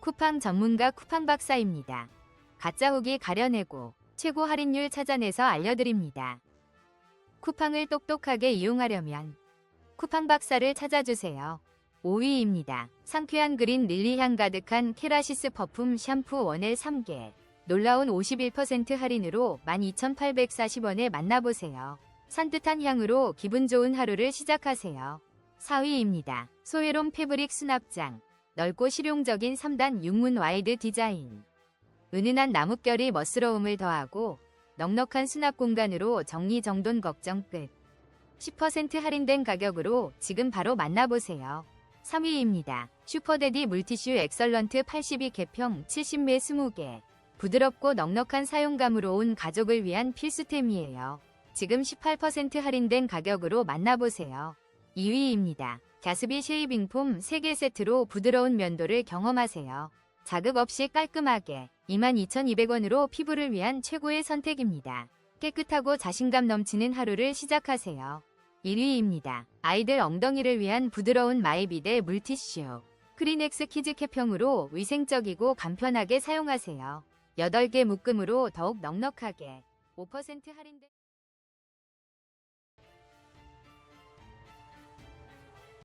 쿠팡 전문가 쿠팡 박사입니다. 가짜 후기 가려내고 최고 할인율 찾아내서 알려드립니다. 쿠팡을 똑똑하게 이용하려면 쿠팡 박사를 찾아주세요. 5위입니다. 상쾌한 그린 릴리향 가득한 케라시스 퍼퓸 샴푸 원엘 3개. 놀라운 51% 할인으로 12,840원에 만나보세요. 산뜻한 향으로 기분 좋은 하루를 시작하세요. 4위입니다. 소외롬 패브릭 수납장. 넓고 실용적인 3단 6문 와이드 디자인. 은은한 나뭇결이 멋스러움을 더하고 넉넉한 수납 공간으로 정리정돈 걱정 끝. 10% 할인된 가격으로 지금 바로 만나보세요. 3위입니다. 슈퍼데디 물티슈 엑설런트 82 개평 70매 20개. 부드럽고 넉넉한 사용감으로 온 가족을 위한 필수템이에요. 지금 18% 할인된 가격으로 만나보세요. 2위입니다. 가스비 쉐이빙 폼 3개 세트로 부드러운 면도를 경험하세요. 자극 없이 깔끔하게 22,200원으로 피부를 위한 최고의 선택입니다. 깨끗하고 자신감 넘치는 하루를 시작하세요. 1위입니다. 아이들 엉덩이를 위한 부드러운 마이비데 물티슈. 크리넥스 키즈 캡형으로 위생적이고 간편하게 사용하세요. 8개 묶음으로 더욱 넉넉하게 5% 할인된